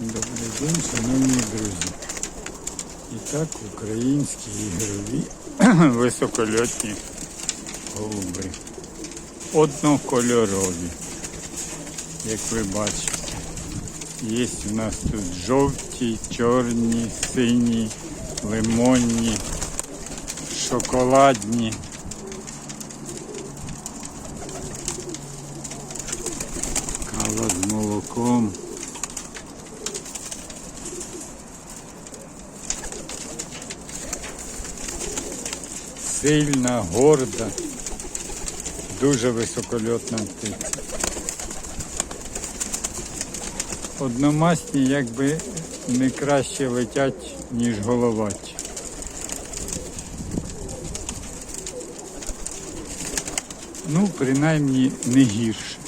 Добрий день, шановні друзі. І так українські ігрові високольотні голуби. Однокольорові, як ви бачите. Є у нас тут жовті, чорні, сині, лимонні, шоколадні. Кава з молоком. Сильна, горда, дуже високольотна птиця. Одномасні якби не краще летять, ніж головаті. Ну, принаймні не гірше,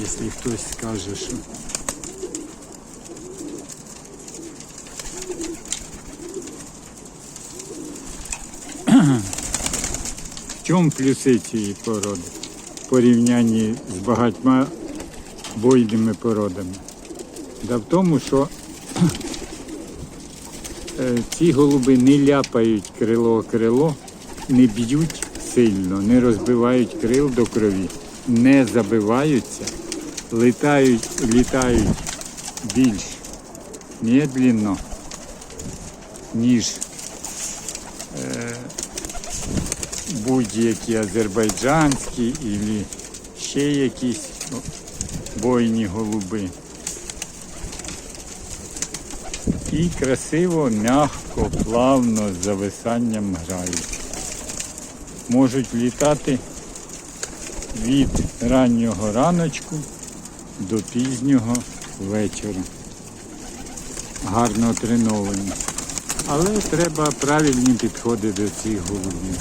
якщо хтось скаже, що. Чому плюси цієї породи в порівнянні з багатьма бойними породами? Да в тому, що е, ці голуби не ляпають крило крило, не б'ють сильно, не розбивають крил до крові, не забиваються, літають, літають більш медленно, ніж будь-які азербайджанські і ще якісь ну, бойні голуби. І красиво, м'яко, плавно з зависанням грають. Можуть літати від раннього раночку до пізнього вечора. Гарно треновані. Але треба правильні підходи до цих голубів.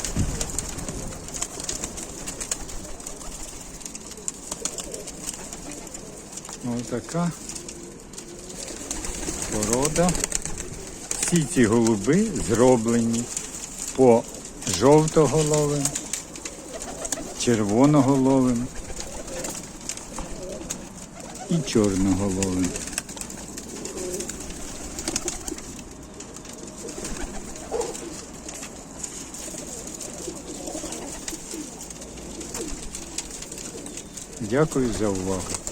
Ось така порода. Всі ці голуби зроблені по жовтоголовим, червоноголовим і чорноголовим. Дякую за увагу.